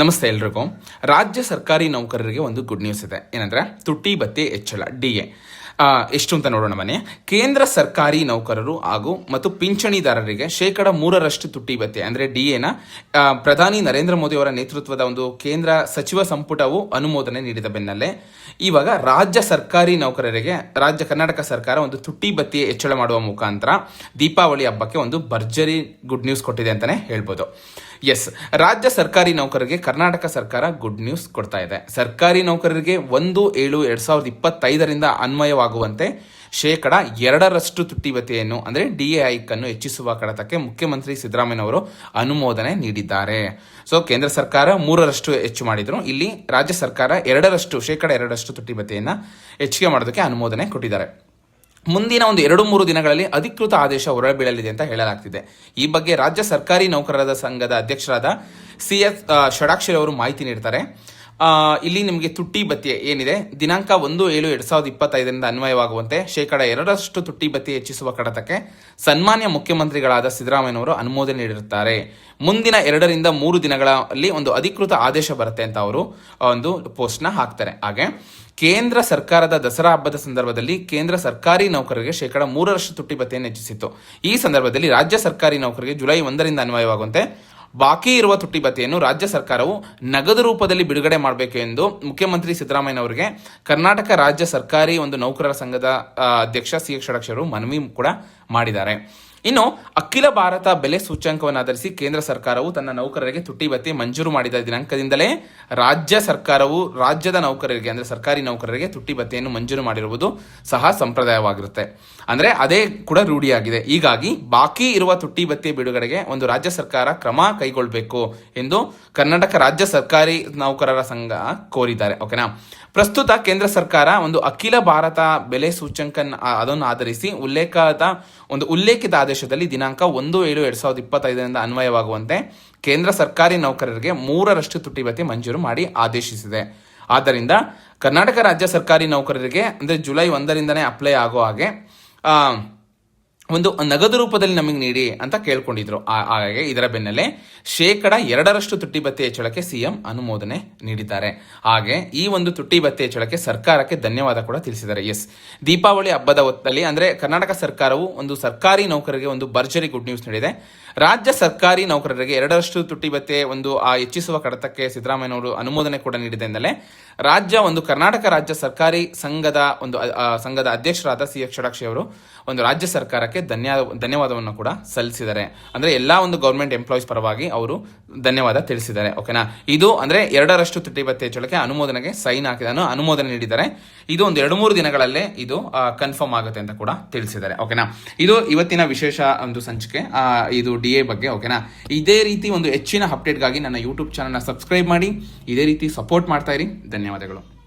ನಮಸ್ತೆ ಎಲ್ರಿಗೂ. ರಾಜ್ಯ ಸರ್ಕಾರಿ ನೌಕರರಿಗೆ ಒಂದು ಗುಡ್ ನ್ಯೂಸ್ ಇದೆ. ಏನಂದ್ರೆ, ತುಟ್ಟಿ ಭತ್ಯೆ ಹೆಚ್ಚಳ ಡಿ ಎ ಎಷ್ಟು ಅಂತ ನೋಡೋಣ ಮನೆ. ಕೇಂದ್ರ ಸರ್ಕಾರಿ ನೌಕರರು ಹಾಗೂ ಮತ್ತು ಪಿಂಚಣಿದಾರರಿಗೆ ಶೇಕಡ ಮೂರರಷ್ಟು ತುಟ್ಟಿ ಭತ್ಯೆ ಅಂದ್ರೆ ಡಿ ಎನ ಪ್ರಧಾನಿ ನರೇಂದ್ರ ಮೋದಿ ಅವರ ನೇತೃತ್ವದ ಒಂದು ಕೇಂದ್ರ ಸಚಿವ ಸಂಪುಟವು ಅನುಮೋದನೆ ನೀಡಿದ ಬೆನ್ನಲ್ಲೇ, ಇವಾಗ ರಾಜ್ಯ ಸರ್ಕಾರಿ ನೌಕರರಿಗೆ, ರಾಜ್ಯ ಕರ್ನಾಟಕ ಸರ್ಕಾರ ಒಂದು ತುಟ್ಟಿ ಭತ್ಯೆ ಹೆಚ್ಚಳ ಮಾಡುವ ಮುಖಾಂತರ ದೀಪಾವಳಿ ಹಬ್ಬಕ್ಕೆ ಒಂದು ಭರ್ಜರಿ ಗುಡ್ ನ್ಯೂಸ್ ಕೊಟ್ಟಿದೆ ಅಂತಾನೆ ಹೇಳ್ಬೋದು. ಎಸ್ ರಾಜ್ಯ ಸರ್ಕಾರಿ ನೌಕರರಿಗೆ ಕರ್ನಾಟಕ ಸರ್ಕಾರ ಗುಡ್ ನ್ಯೂಸ್ ಕೊಡ್ತಾ ಇದೆ. ಸರ್ಕಾರಿ ನೌಕರರಿಗೆ ಒಂದು ಏಳು ಎರಡ್ ಸಾವಿರದ ಇಪ್ಪತ್ತೈದರಿಂದ ಅನ್ವಯವಾಗುವಂತೆ ಶೇಕಡ ಎರಡರಷ್ಟು ತುಟ್ಟಿ ಭತ್ಯೆಯನ್ನು ಅಂದರೆ ಡಿ ಎ ಅನ್ನು ಹೆಚ್ಚಿಸುವ ಕಡತಕ್ಕೆ ಮುಖ್ಯಮಂತ್ರಿ ಸಿದ್ದರಾಮಯ್ಯ ಅವರು ಅನುಮೋದನೆ ನೀಡಿದ್ದಾರೆ. ಸೊ ಕೇಂದ್ರ ಸರ್ಕಾರ ಮೂರರಷ್ಟು ಹೆಚ್ಚು ಮಾಡಿದ್ರು. ಇಲ್ಲಿ ರಾಜ್ಯ ಸರ್ಕಾರ ಎರಡರಷ್ಟು, ಶೇಕಡ ಎರಡರಷ್ಟು ತುಟ್ಟಿ ಭತ್ಯೆಯನ್ನು ಹೆಚ್ಚಿಗೆ ಮಾಡೋದಕ್ಕೆ ಅನುಮೋದನೆ ಕೊಟ್ಟಿದ್ದಾರೆ. ಮುಂದಿನ ಒಂದು ಎರಡು ಮೂರು ದಿನಗಳಲ್ಲಿ ಅಧಿಕೃತ ಆದೇಶ ಹೊರಬೀಳಲಿದೆ ಅಂತ ಹೇಳಲಾಗ್ತಿದೆ. ಈ ಬಗ್ಗೆ ರಾಜ್ಯ ಸರ್ಕಾರಿ ನೌಕರರ ಸಂಘದ ಅಧ್ಯಕ್ಷರಾದ ಸಿ ಎಸ್ ಷಡಾಕ್ಷರಿ ಅವರು ಮಾಹಿತಿ ನೀಡ್ತಾರೆ. ಇಲ್ಲಿ ನಿಮಗೆ ತುಟ್ಟಿ ಭತ್ಯೆ ಏನಿದೆ? ದಿನಾಂಕ ಒಂದು ಏಳು ಎರಡ್ ಸಾವಿರದ ಇಪ್ಪತ್ತೈದರಿಂದ ಅನ್ವಯವಾಗುವಂತೆ ಶೇಕಡ ಎರಡರಷ್ಟು ತುಟ್ಟಿ ಭತ್ಯೆ ಹೆಚ್ಚಿಸುವ ಕಡತಕ್ಕೆ ಸನ್ಮಾನ್ಯ ಮುಖ್ಯಮಂತ್ರಿಗಳಾದ ಸಿದ್ದರಾಮಯ್ಯನವರು ಅನುಮೋದನೆ ನೀಡಿರುತ್ತಾರೆ. ಮುಂದಿನ ಎರಡರಿಂದ ಮೂರು ದಿನಗಳಲ್ಲಿ ಒಂದು ಅಧಿಕೃತ ಆದೇಶ ಬರುತ್ತೆ ಅಂತ ಅವರು ಒಂದು ಪೋಸ್ಟ್ನ ಹಾಕ್ತಾರೆ. ಹಾಗೆ ಕೇಂದ್ರ ಸರ್ಕಾರದ ದಸರಾ ಹಬ್ಬದ ಸಂದರ್ಭದಲ್ಲಿ ಕೇಂದ್ರ ಸರ್ಕಾರಿ ನೌಕರರಿಗೆ ಶೇಕಡ ಮೂರರಷ್ಟು ತುಟ್ಟಿ ಬತ್ತಿಯನ್ನು ಹೆಚ್ಚಿಸಿತ್ತು. ಈ ಸಂದರ್ಭದಲ್ಲಿ ರಾಜ್ಯ ಸರ್ಕಾರಿ ನೌಕರರಿಗೆ ಜುಲೈ ಒಂದರಿಂದ ಅನ್ವಯವಾಗುವಂತೆ ಬಾಕಿ ಇರುವ ತುಟ್ಟಿ ಭತ್ಯೆಯನ್ನು ರಾಜ್ಯ ಸರ್ಕಾರವು ನಗದು ರೂಪದಲ್ಲಿ ಬಿಡುಗಡೆ ಮಾಡಬೇಕು ಎಂದು ಮುಖ್ಯಮಂತ್ರಿ ಸಿದ್ದರಾಮಯ್ಯ ಅವರಿಗೆ ಕರ್ನಾಟಕ ರಾಜ್ಯ ಸರ್ಕಾರಿ ಒಂದು ನೌಕರರ ಸಂಘದ ಅಧ್ಯಕ್ಷ ಸಿ ಎಚ್ ಷಡಕ್ಷರು ಮನವಿ ಕೂಡ ಮಾಡಿದ್ದಾರೆ. ಇನ್ನು ಅಖಿಲ ಭಾರತ ಬೆಲೆ ಸೂಚ್ಯಂಕವನ್ನು ಆಧರಿಸಿ ಕೇಂದ್ರ ಸರ್ಕಾರವು ತನ್ನ ನೌಕರರಿಗೆ ತುಟ್ಟಿ ಭತ್ಯೆ ಮಂಜೂರು ಮಾಡಿದ ದಿನಾಂಕದಿಂದಲೇ ರಾಜ್ಯ ಸರ್ಕಾರವು ರಾಜ್ಯದ ನೌಕರರಿಗೆ, ಅಂದ್ರೆ ಸರ್ಕಾರಿ ನೌಕರರಿಗೆ ತುಟ್ಟಿ ಭತ್ಯೆಯನ್ನು ಮಂಜೂರು ಮಾಡಿರುವುದು ಸಹ ಸಂಪ್ರದಾಯವಾಗಿರುತ್ತೆ. ಅಂದ್ರೆ ಅದೇ ಕೂಡ ರೂಢಿಯಾಗಿದೆ. ಹೀಗಾಗಿ ಬಾಕಿ ಇರುವ ತುಟ್ಟಿ ಭತ್ಯೆ ಬಿಡುಗಡೆಗೆ ಒಂದು ರಾಜ್ಯ ಸರ್ಕಾರ ಕ್ರಮ ಕೈಗೊಳ್ಳಬೇಕು ಎಂದು ಕರ್ನಾಟಕ ರಾಜ್ಯ ಸರ್ಕಾರಿ ನೌಕರರ ಸಂಘ ಕೋರಿದ್ದಾರೆ. ಓಕೆನಾ? ಪ್ರಸ್ತುತ ಕೇಂದ್ರ ಸರ್ಕಾರ ಒಂದು ಅಖಿಲ ಭಾರತ ಬೆಲೆ ಸೂಚ್ಯಂಕ ಅದನ್ನು ಆಧರಿಸಿ ಉಲ್ಲೇಖದ, ಒಂದು ಉಲ್ಲೇಖಿತ ಆದೇಶದಲ್ಲಿ ದಿನಾಂಕ ಒಂದು ಏಳು ಎರಡ್ ಸಾವಿರದ ಇಪ್ಪತ್ತೈದರಿಂದ ಅನ್ವಯವಾಗುವಂತೆ ಕೇಂದ್ರ ಸರ್ಕಾರಿ ನೌಕರರಿಗೆ ಮೂರರಷ್ಟು ತುಟ್ಟಿ ಭತ್ಯೆ ಮಂಜೂರು ಮಾಡಿ ಆದೇಶಿಸಿದೆ. ಆದ್ದರಿಂದ ಕರ್ನಾಟಕ ರಾಜ್ಯ ಸರ್ಕಾರಿ ನೌಕರರಿಗೆ ಅಂದರೆ ಜುಲೈ ಒಂದರಿಂದನೇ ಅಪ್ಲೈ ಆಗೋ ಹಾಗೆ ಒಂದು ನಗದು ರೂಪದಲ್ಲಿ ನಮಗೆ ನೀಡಿ ಅಂತ ಕೇಳ್ಕೊಂಡಿದ್ರು. ಹಾಗಾಗಿ ಹಾಗೆ ಇದರ ಬೆನ್ನಲ್ಲೇ ಶೇಕಡ ಎರಡರಷ್ಟು ತುಟ್ಟಿ ಭತ್ಯೆ ಹೆಚ್ಚಳಕ್ಕೆ ಸಿಎಂ ಅನುಮೋದನೆ ನೀಡಿದ್ದಾರೆ. ಹಾಗೆ ಈ ಒಂದು ತುಟ್ಟಿ ಭತ್ಯೆ ಹೆಚ್ಚಳಕ್ಕೆ ಸರ್ಕಾರಕ್ಕೆ ಧನ್ಯವಾದ ಕೂಡ ತಿಳಿಸಿದ್ದಾರೆ. ಎಸ್. ದೀಪಾವಳಿ ಹಬ್ಬದ ಹೊತ್ತಲ್ಲಿ ಅಂದ್ರೆ ಕರ್ನಾಟಕ ಸರ್ಕಾರವು ಒಂದು ಸರ್ಕಾರಿ ನೌಕರರಿಗೆ ಒಂದು ಭರ್ಜರಿ ಗುಡ್ ನ್ಯೂಸ್ ನೀಡಿದೆ. ರಾಜ್ಯ ಸರ್ಕಾರಿ ನೌಕರರಿಗೆ ಎರಡರಷ್ಟು ತುಟ್ಟಿ ಭತ್ಯೆ ಒಂದು ಆ ಹೆಚ್ಚಿಸುವ ಕಡತಕ್ಕೆ ಸಿದ್ದರಾಮಯ್ಯನವರು ಅನುಮೋದನೆ ಕೂಡ ನೀಡಿದೆ ಎಂದಲೇ ರಾಜ್ಯ ಒಂದು ಕರ್ನಾಟಕ ರಾಜ್ಯ ಸರ್ಕಾರಿ ಸಂಘದ ಒಂದು ಸಂಘದ ಅಧ್ಯಕ್ಷರಾದ ಸಿ ಎಚ್ ಷಡಾಕ್ಷಿ ಅವರು ಒಂದು ರಾಜ್ಯ ಸರ್ಕಾರಕ್ಕೆ ಧನ್ಯವಾದ ಧನ್ಯವಾದವನ್ನು ಕೂಡ ಸಲ್ಲಿಸಿದ್ದಾರೆ. ಅಂದ್ರೆ ಎಲ್ಲಾ ಒಂದು ಗೌರ್ಮೆಂಟ್ ಎಂಪ್ಲಾಯೀಸ್ ಪರವಾಗಿ ಅವರು ಧನ್ಯವಾದ ತಿಳಿಸಿದ್ದಾರೆ. ಓಕೆನಾ? ಇದು ಅಂದ್ರೆ ಎರಡರಷ್ಟು ತುಟ್ಟಿ ಭತ್ಯೆ ಹೆಚ್ಚಳಕ್ಕೆ ಅನುಮೋದನೆಗೆ ಸೈನ್ ಹಾಕಿದನು ಅನುಮೋದನೆ ನೀಡಿದ್ದಾರೆ. ಇದು ಒಂದು ಎರಡು ಮೂರು ದಿನಗಳಲ್ಲೇ ಇದು ಕನ್ಫರ್ಮ್ ಆಗುತ್ತೆ ಅಂತ ಕೂಡ ತಿಳಿಸಿದ್ದಾರೆ. ಓಕೆನಾ? ಇದು ಇವತ್ತಿನ ವಿಶೇಷ ಒಂದು ಸಂಚಿಕೆ. ಇದು ಡಿ ಎ ಬಗ್ಗೆ ಓಕೆನಾ ಇದೇ ರೀತಿ ಒಂದು ಹೆಚ್ಚಿನ ಅಪ್ಡೇಟ್ಗಾಗಿ ನನ್ನ ಯೂಟ್ಯೂಬ್ ಚಾನಲ್ನ ಸಬ್ಸ್ಕ್ರೈಬ್ ಮಾಡಿ, ಇದೇ ರೀತಿ ಸಪೋರ್ಟ್ ಮಾಡ್ತಾ ಇರಿ. ಧನ್ಯವಾದಗಳು.